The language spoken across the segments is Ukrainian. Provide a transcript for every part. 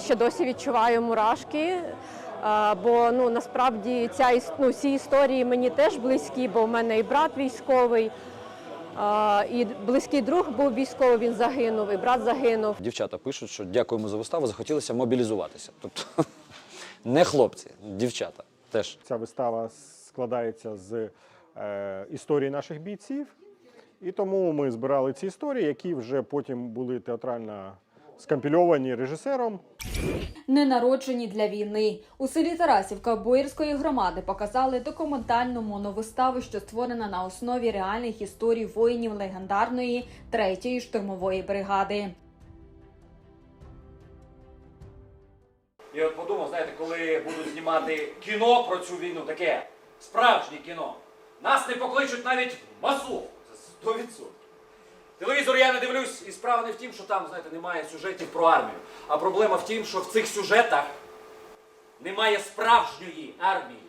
Я ще досі відчуваю мурашки, бо ну насправді ця ну, ці історії мені теж близькі, бо в мене і брат військовий, і близький друг був військовий, він загинув, і брат загинув. Дівчата пишуть, що дякуємо за виставу, захотілося мобілізуватися. Тобто не хлопці, дівчата теж. Ця вистава складається з е, історії наших бійців, і тому ми збирали ці історії, які вже потім були театрально скомпільовані режисером. Ненароджені для війни у селі Тарасівка Боїрської громади показали документальну моновиставу, що створена на основі реальних історій воїнів легендарної третьої штурмової бригади. Я от подумав, знаєте, коли будуть знімати кіно про цю війну, таке справжнє кіно, нас не покличуть навіть в масу. Це 100%. Телевізор я не дивлюсь, і справа не в тім, що там, знаєте, немає сюжетів про армію. А проблема в тім, що в цих сюжетах немає справжньої армії.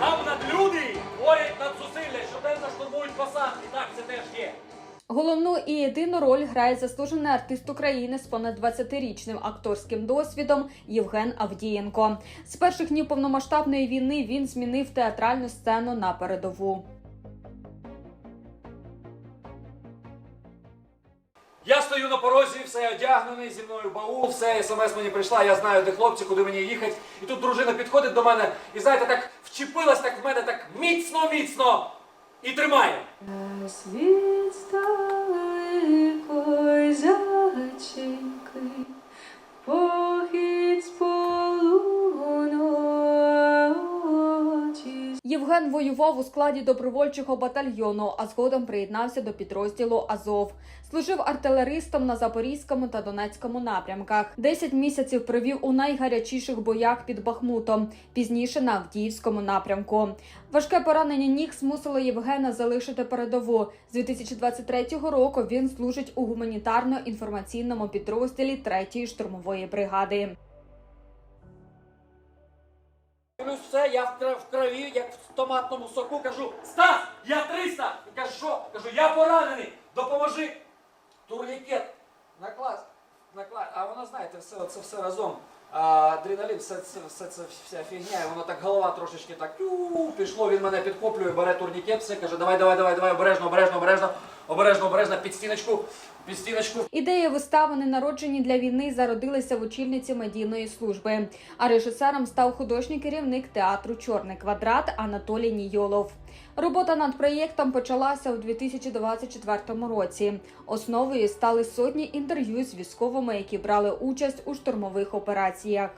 Там надлюди творять надзусилля, щоденно штурмують посад, і так це теж є. Головну і єдину роль грає заслужений артист України з понад 20-річним акторським досвідом Євген Авдієнко. З перших днів повномасштабної війни він змінив театральну сцену на передову. Порозі, все одягнений, зі мною баул, все, смс мені прийшла, я знаю, де хлопці, куди мені їхати. І тут дружина підходить до мене і, знаєте, так вчепилась так в мене так міцно-міцно і тримає. Світ Євген воював у складі добровольчого батальйону, а згодом приєднався до підрозділу Азов. Служив артилеристом на Запорізькому та Донецькому напрямках. Десять місяців провів у найгарячіших боях під Бахмутом, пізніше на Авдіївському напрямку. Важке поранення ніг змусило Євгена залишити передову. З 2023 року він служить у гуманітарно-інформаційному підрозділі 3-ї штурмової бригади. Плюс все, я в кра- в крові, як в томатному соку, кажу, Стас, я 300! Він каже, що? Кажу, я поранений, допоможи. Турнікет, наклас, наклас. А воно, знаєте, все, це все разом. А, адреналін, все, це, все це вся фігня, і воно так голова трошечки так тю, пішло, він мене підхоплює, бере турнікет, все, каже, давай, давай, давай, давай, обережно, обережно, обережно, обережно, обережно, під стіночку, під стіночку. Ідея вистави «Ненароджені для війни зародилася в очільниці медійної служби. А режисером став художній керівник театру Чорний квадрат Анатолій Нійолов. Робота над проєктом почалася у 2024 році. Основою стали сотні інтерв'ю з військовими, які брали участь у штурмових операціях.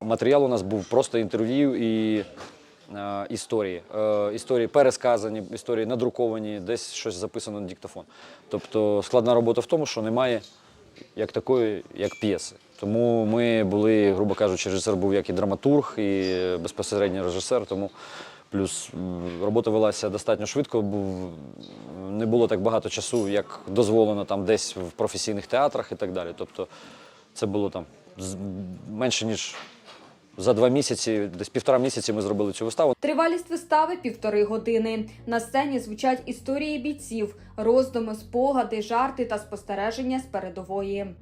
Матеріал у нас був просто інтерв'ю і історії. Е, історії пересказані, історії надруковані, десь щось записано на диктофон. Тобто складна робота в тому, що немає як такої, як п'єси. Тому ми були, грубо кажучи, режисер був як і драматург, і безпосередньо режисер. Тому плюс робота велася достатньо швидко, був, не було так багато часу, як дозволено там десь в професійних театрах і так далі. Тобто це було там менше ніж за два місяці, десь півтора місяці ми зробили цю виставу. Тривалість вистави півтори години. На сцені звучать історії бійців, роздуми, спогади, жарти та спостереження з передової.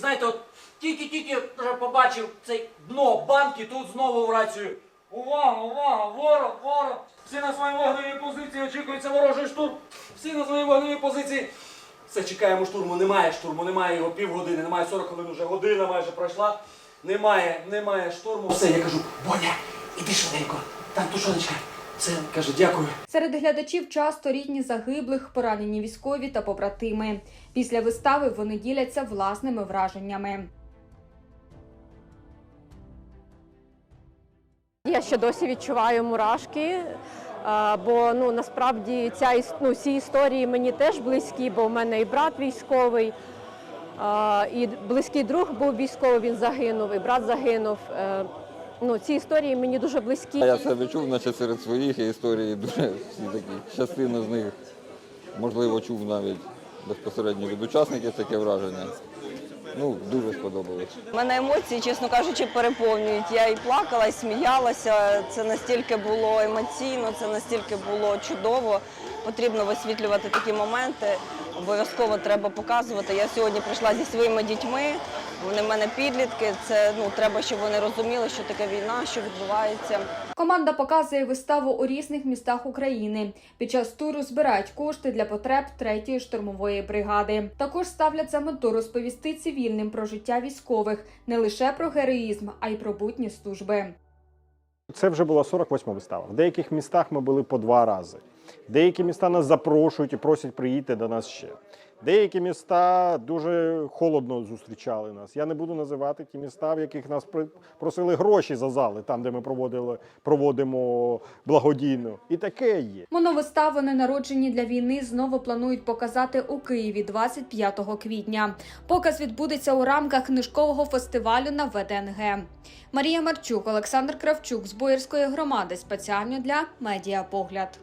Знаєте, от тільки-тільки вже побачив цей дно банки, тут знову в рацію. Увага, увага, ворог, ворог! Всі на своїй вогневій позиції, очікується ворожий штурм. Всі на своїй вогневій позиції. Все, чекаємо штурму, немає штурму, немає його півгодини, немає 40 хвилин, вже година майже пройшла. Немає, немає штурму. Все, я кажу, Боня, іди швиденько, там тушоночка. Все, каже, дякую. Серед глядачів часто рідні загиблих, поранені військові та побратими. Після вистави вони діляться власними враженнями. Я ще досі відчуваю мурашки, бо ну насправді ця ну, ці історії мені теж близькі, бо в мене і брат військовий, і близький друг був військовий, він загинув, і брат загинув. Е, Ну, ці історії мені дуже близькі. Я це відчув, наче серед своїх історії дуже всі такі. Частину з них, можливо, чув навіть безпосередньо від учасників таке враження. Ну, дуже сподобалось. Мене емоції, чесно кажучи, переповнюють. Я і плакала, і сміялася. Це настільки було емоційно, це настільки було чудово. потрібно висвітлювати такі моменти. Обов'язково треба показувати. Я сьогодні прийшла зі своїми дітьми. Вони в мене підлітки. Це ну треба, щоб вони розуміли, що таке війна, що відбувається. Команда показує виставу у різних містах України. Під час туру збирають кошти для потреб третьої штурмової бригади. Також ставлять за мету розповісти цивільним про життя військових не лише про героїзм, а й про будні служби. Це вже була 48 вистава. В деяких містах ми були по два рази. Деякі міста нас запрошують і просять приїдьте до нас ще. Деякі міста дуже холодно зустрічали нас. Я не буду називати ті міста, в яких нас просили гроші за зали, там, де ми проводили, проводимо благодійно. І таке є. Моновистави ненароджені для війни знову планують показати у Києві 25 квітня. Показ відбудеться у рамках книжкового фестивалю на ВДНГ. Марія Марчук, Олександр Кравчук з Боярської громади спеціально для Медіапогляд.